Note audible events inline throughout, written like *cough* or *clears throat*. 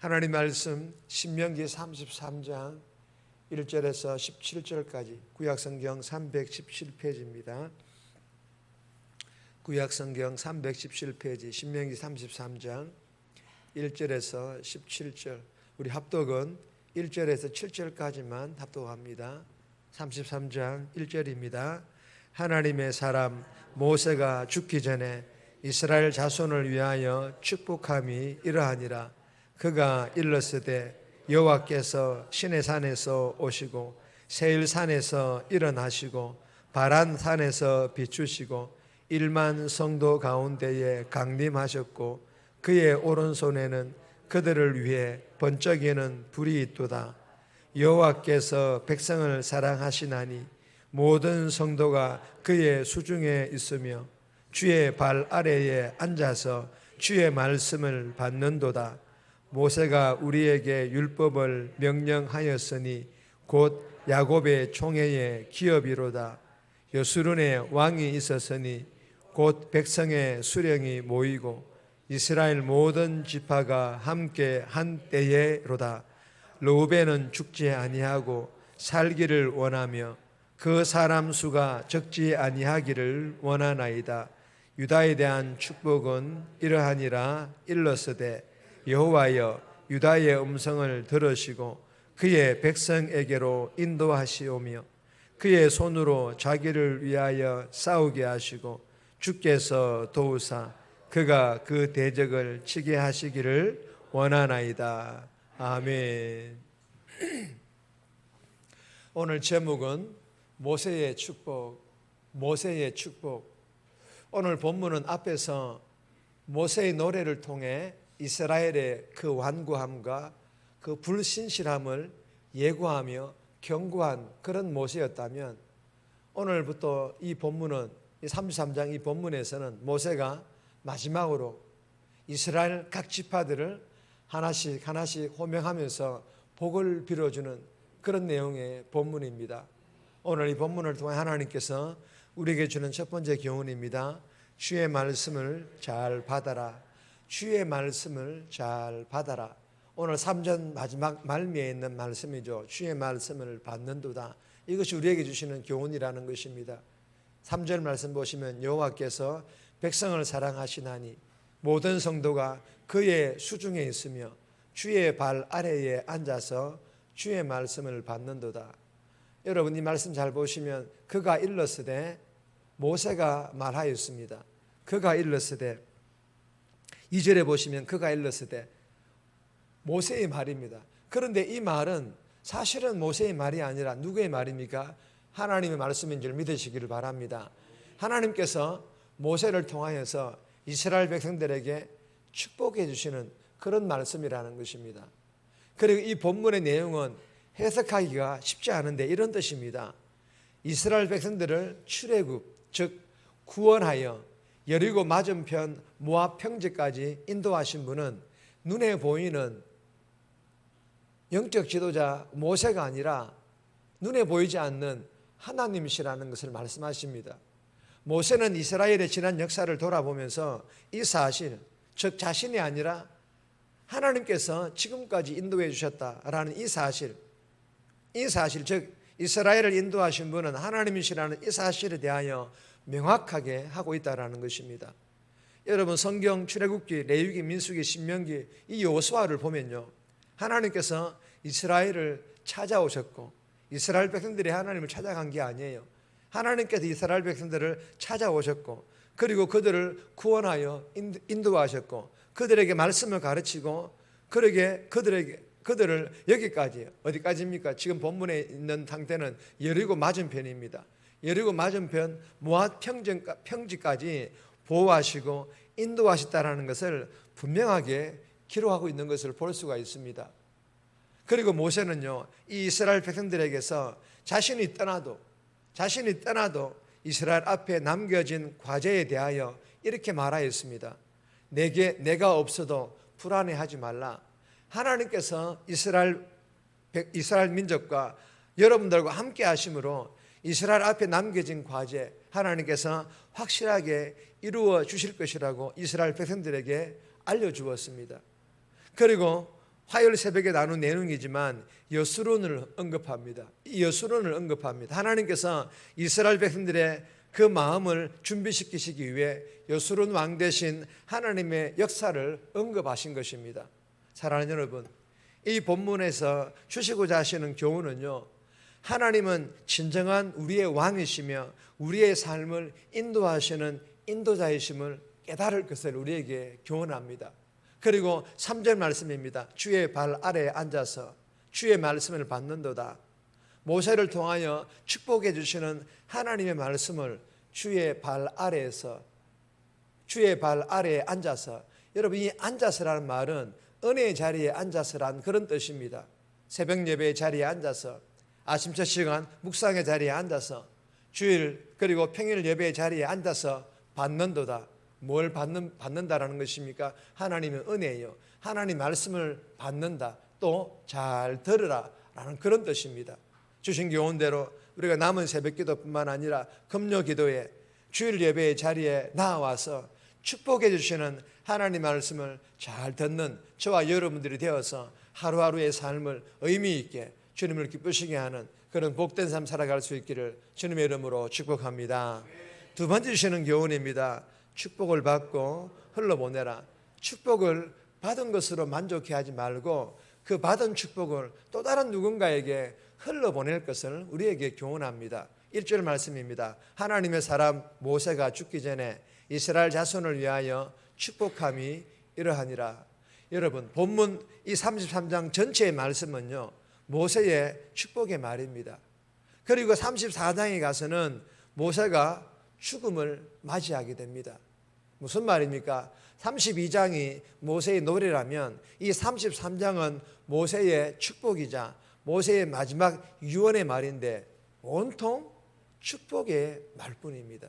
하나님 말씀 신명기 33장 1절에서 17절까지 구약성경 317페이지입니다. 구약성경 317페이지 신명기 33장 1절에서 17절 우리 합독은 1절에서 7절까지만 합독합니다. 33장 1절입니다. 하나님의 사람 모세가 죽기 전에 이스라엘 자손을 위하여 축복함이 이러하니라 그가 일렀으되 여호와께서 신의 산에서 오시고 세일 산에서 일어나시고 바란 산에서 비추시고 일만 성도 가운데에 강림하셨고 그의 오른손에는 그들을 위해 번쩍이는 불이 있도다 여호와께서 백성을 사랑하시나니 모든 성도가 그의 수중에 있으며 주의 발 아래에 앉아서 주의 말씀을 받는도다. 모세가 우리에게 율법을 명령하였으니 곧 야곱의 총회의 기업이로다. 여수run의 왕이 있었으니 곧 백성의 수령이 모이고 이스라엘 모든 지파가 함께 한 때에로다. 르우벤은 죽지 아니하고 살기를 원하며 그 사람 수가 적지 아니하기를 원하나이다. 유다에 대한 축복은 이러하니라 일러스되 여호와여 유다의 음성을 들으시고 그의 백성에게로 인도하시오며 그의 손으로 자기를 위하여 싸우게 하시고 주께서 도우사 그가 그 대적을 치게 하시기를 원하나이다. 아멘. *clears throat* 오늘 제목은 모세의 축복, 모세의 축복. 오늘 본문은 앞에서 모세의 노래를 통해 이스라엘의 그 완고함과 그 불신실함을 예고하며 경고한 그런 모세였다면 오늘부터 이 본문은 이 33장 이 본문에서는 모세가 마지막으로 이스라엘 각 지파들을 하나씩 하나씩 호명하면서 복을 빌어주는 그런 내용의 본문입니다. 오늘 이 본문을 통해 하나님께서 우리에게 주는 첫 번째 교훈입니다. 주의 말씀을 잘 받아라. 주의 말씀을 잘 받아라. 오늘 3전 마지막 말미에 있는 말씀이죠. 주의 말씀을 받는도다. 이것이 우리에게 주시는 교훈이라는 것입니다. 3절 말씀 보시면 여호와께서 백성을 사랑하시나니 모든 성도가 그의 수중에 있으며 주의 발 아래에 앉아서 주의 말씀을 받는도다. 여러분 이 말씀 잘 보시면 그가 일렀으되 모세가 말하였습니다. 그가 일렀으되 2절에 보시면 그가 일렀으되 모세의 말입니다. 그런데 이 말은 사실은 모세의 말이 아니라 누구의 말입니까? 하나님의 말씀인 줄 믿으시기를 바랍니다. 하나님께서 모세를 통하여서 이스라엘 백성들에게 축복해 주시는 그런 말씀이라는 것입니다. 그리고 이 본문의 내용은 해석하기가 쉽지 않은데 이런 뜻입니다. 이스라엘 백성들을 출애굽 즉 구원하여 여리고 맞은편 모압 평지까지 인도하신 분은 눈에 보이는 영적 지도자 모세가 아니라 눈에 보이지 않는 하나님이시라는 것을 말씀하십니다. 모세는 이스라엘의 지난 역사를 돌아보면서 이 사실, 즉 자신이 아니라 하나님께서 지금까지 인도해 주셨다라는 이 사실, 이 사실, 즉 이스라엘을 인도하신 분은 하나님이시라는 이 사실에 대하여 명확하게 하고 있다라는 것입니다. 여러분 성경 출애굽기, 레위기, 민수기, 신명기 이 요수아를 보면요. 하나님께서 이스라엘을 찾아오셨고 이스라엘 백성들이 하나님을 찾아간 게 아니에요. 하나님께서 이스라엘 백성들을 찾아오셨고 그리고 그들을 구원하여 인도하셨고 그들에게 말씀을 가르치고 그에게 그들에게 그들을 여기까지 어디까지입니까? 지금 본문에 있는 상태는 여리고 맞은편입니다. 여리고 맞은편 모압 평지까지 보호하시고 인도하셨다라는 것을 분명하게 기록하고 있는 것을 볼 수가 있습니다. 그리고 모세는요, 이 이스라엘 백성들에게서 자신이 떠나도, 자신이 떠나도 이스라엘 앞에 남겨진 과제에 대하여 이렇게 말하였습니다. 내게, 내가 없어도 불안해하지 말라. 하나님께서 이스라엘, 이스라엘 민족과 여러분들과 함께 하심으로 이스라엘 앞에 남겨진 과제, 하나님께서 확실하게 이루어 주실 것이라고 이스라엘 백성들에게 알려주었습니다. 그리고 화요일 새벽에 나눈 내용이지만 여수론을 언급합니다. 이 여수론을 언급합니다. 하나님께서 이스라엘 백성들의 그 마음을 준비시키시기 위해 여수론 왕 대신 하나님의 역사를 언급하신 것입니다. 사랑하는 여러분, 이 본문에서 주시고자 하시는 교훈은요. 하나님은 진정한 우리의 왕이시며 우리의 삶을 인도하시는 인도자이심을 깨달을 것을 우리에게 교훈합니다. 그리고 3절 말씀입니다. 주의 발 아래에 앉아서 주의 말씀을 받는도다. 모세를 통하여 축복해 주시는 하나님의 말씀을 주의 발 아래에서 주의 발 아래에 앉아서 여러분 이 앉아서라는 말은 은혜의 자리에 앉아서란 그런 뜻입니다. 새벽 예배의 자리에 앉아서 아침 첫 시간 묵상의 자리에 앉아서 주일 그리고 평일 예배의 자리에 앉아서 받는도다. 뭘 받는 받는다라는 것입니까? 하나님의 은혜예요. 하나님 말씀을 받는다. 또 잘 들으라 라는 그런 뜻입니다. 주신 교훈대로 우리가 남은 새벽 기도뿐만 아니라 금요 기도에 주일 예배의 자리에 나와서 축복해 주시는 하나님 말씀을 잘 듣는 저와 여러분들이 되어서 하루하루의 삶을 의미 있게 주님을 기쁘시게 하는 그런 복된 삶 살아갈 수 있기를 주님의 이름으로 축복합니다. 두 번째 주시는 교훈입니다. 축복을 받고 흘러보내라. 축복을 받은 것으로 만족해 하지 말고 그 받은 축복을 또 다른 누군가에게 흘러보낼 것을 우리에게 교훈합니다. 1절 말씀입니다. 하나님의 사람 모세가 죽기 전에 이스라엘 자손을 위하여 축복함이 이러하니라. 여러분, 본문 이 33장 전체의 말씀은요. 모세의 축복의 말입니다. 그리고 34장에 가서는 모세가 죽음을 맞이하게 됩니다. 무슨 말입니까? 32장이 모세의 노래라면 이 33장은 모세의 축복이자 모세의 마지막 유언의 말인데 온통 축복의 말뿐입니다.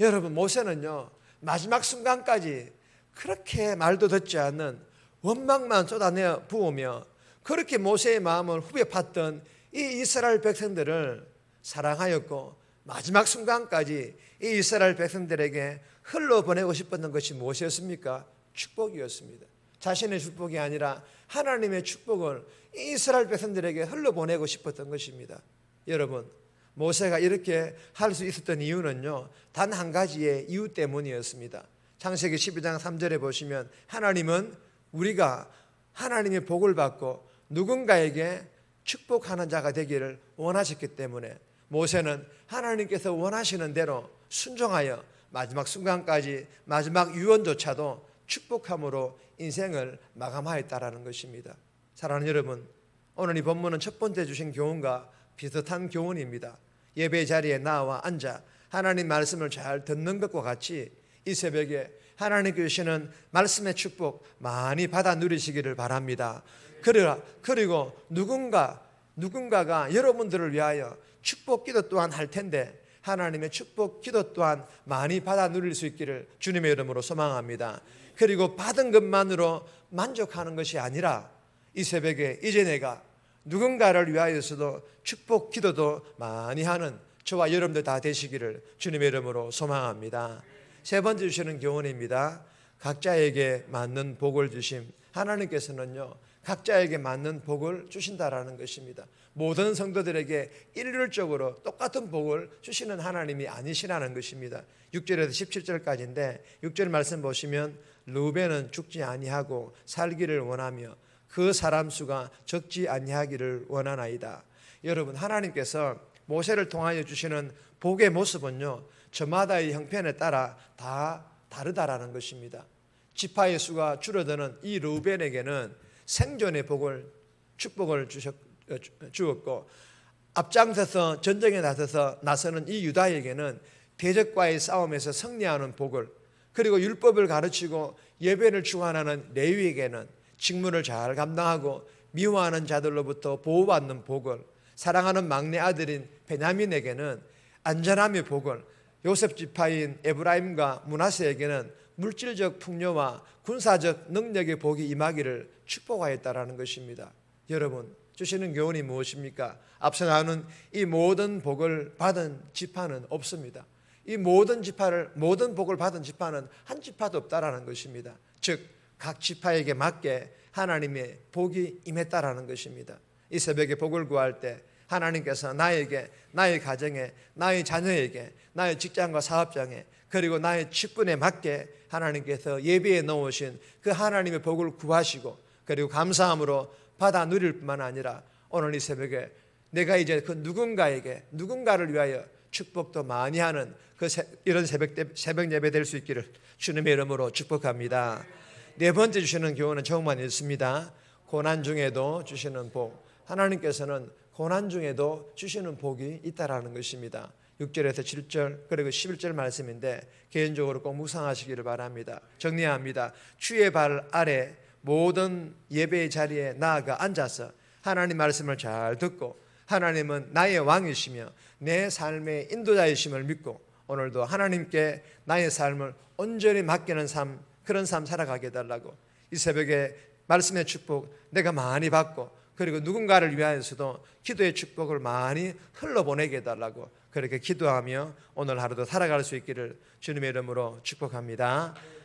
여러분 모세는요 마지막 순간까지 그렇게 말도 듣지 않는 원망만 쏟아내 부으며 그렇게 모세의 마음을 후벼 팠던 이 이스라엘 백성들을 사랑하였고 마지막 순간까지 이 이스라엘 백성들에게 흘러보내고 싶었던 것이 무엇이었습니까? 축복이었습니다. 자신의 축복이 아니라 하나님의 축복을 이스라엘 백성들에게 흘러보내고 싶었던 것입니다. 여러분, 모세가 이렇게 할 수 있었던 이유는요, 단 한 가지의 이유 때문이었습니다. 창세기 12장 3절에 보시면 하나님은 우리가 하나님의 복을 받고 누군가에게 축복하는 자가 되기를 원하셨기 때문에 모세는 하나님께서 원하시는 대로 순종하여 마지막 순간까지 마지막 유언조차도 축복함으로 인생을 마감하였다라는 것입니다. 사랑하는 여러분, 오늘 이 본문은 첫 번째 주신 교훈과 비슷한 교훈입니다. 예배 자리에 나와 앉아 하나님 말씀을 잘 듣는 것과 같이 이 새벽에 하나님께 주시는 말씀의 축복 많이 받아 누리시기를 바랍니다. 그리고 누군가 누군가가 여러분들을 위하여 축복 기도 또한 할 텐데 하나님의 축복 기도 또한 많이 받아 누릴 수 있기를 주님의 이름으로 소망합니다. 그리고 받은 것만으로 만족하는 것이 아니라 이 새벽에 이제 내가 누군가를 위하여서도 축복 기도도 많이 하는 저와 여러분들 다 되시기를 주님의 이름으로 소망합니다. 세 번째 주시는 교훈입니다. 각자에게 맞는 복을 주심. 하나님께서는요, 각자에게 맞는 복을 주신다라는 것입니다. 모든 성도들에게 일률적으로 똑같은 복을 주시는 하나님이 아니시라는 것입니다. 6절에서 17절까지인데 6절 말씀 보시면 루벤은 죽지 아니하고 살기를 원하며 그 사람 수가 적지 아니하기를 원하나이다. 여러분 하나님께서 모세를 통하여 주시는 복의 모습은요. 저마다의 형편에 따라 다 다르다라는 것입니다. 지파의 수가 줄어드는 이 루벤에게는 생존의 복을 축복을 주셨, 어, 주었고 앞장서서 전쟁에 나서서 나서는 이 유다에게는 대적과의 싸움에서 승리하는 복을 그리고 율법을 가르치고 예배를 주관하는 레위에게는 직무를 잘 감당하고 미워하는 자들로부터 보호받는 복을 사랑하는 막내 아들인 베냐민에게는 안전함의 복을 요셉 지파인 에브라임과 문하세에게는 물질적 풍요와 군사적 능력의 복이 임하기를 축복하였다라는 것입니다. 여러분 주시는 교훈이 무엇입니까? 앞서 나눈 이 모든 복을 받은 지파는 없습니다. 이 모든 지파를 모든 복을 받은 지파는 한 지파도 없다라는 것입니다. 즉 각 지파에게 맞게 하나님의 복이 임했다라는 것입니다. 이 새벽에 복을 구할 때 하나님께서 나에게 나의 가정에 나의 자녀에게 나의 직장과 사업장에 그리고 나의 직분에 맞게 하나님께서 예비해 놓으신 그 하나님의 복을 구하시고 그리고 감사함으로 받아 누릴 뿐만 아니라 오늘 이 새벽에 내가 이제 그 누군가에게 누군가를 위하여 축복도 많이 하는 그 새- 이런 새벽 때- 새벽 예배 될 수 있기를 주님의 이름으로 축복합니다. 네 번째 주시는 교훈은 정말 있습니다. 고난 중에도 주시는 복. 하나님께서는 고난 중에도 주시는 복이 있다라는 것입니다. 6절에서 7절 그리고 11절 말씀인데 개인적으로 꼭 묵상하시기를 바랍니다. 정리합니다. 주의 발 아래 모든 예배의 자리에 나아가 앉아서 하나님 말씀을 잘 듣고 하나님은 나의 왕이시며 내 삶의 인도자이심을 믿고 오늘도 하나님께 나의 삶을 온전히 맡기는 삶 그런 삶 살아가게 해달라고 이 새벽에 말씀의 축복 내가 많이 받고 그리고 누군가를 위하여서도 기도의 축복을 많이 흘러보내게 해달라고 그렇게 기도하며 오늘 하루도 살아갈 수 있기를 주님의 이름으로 축복합니다.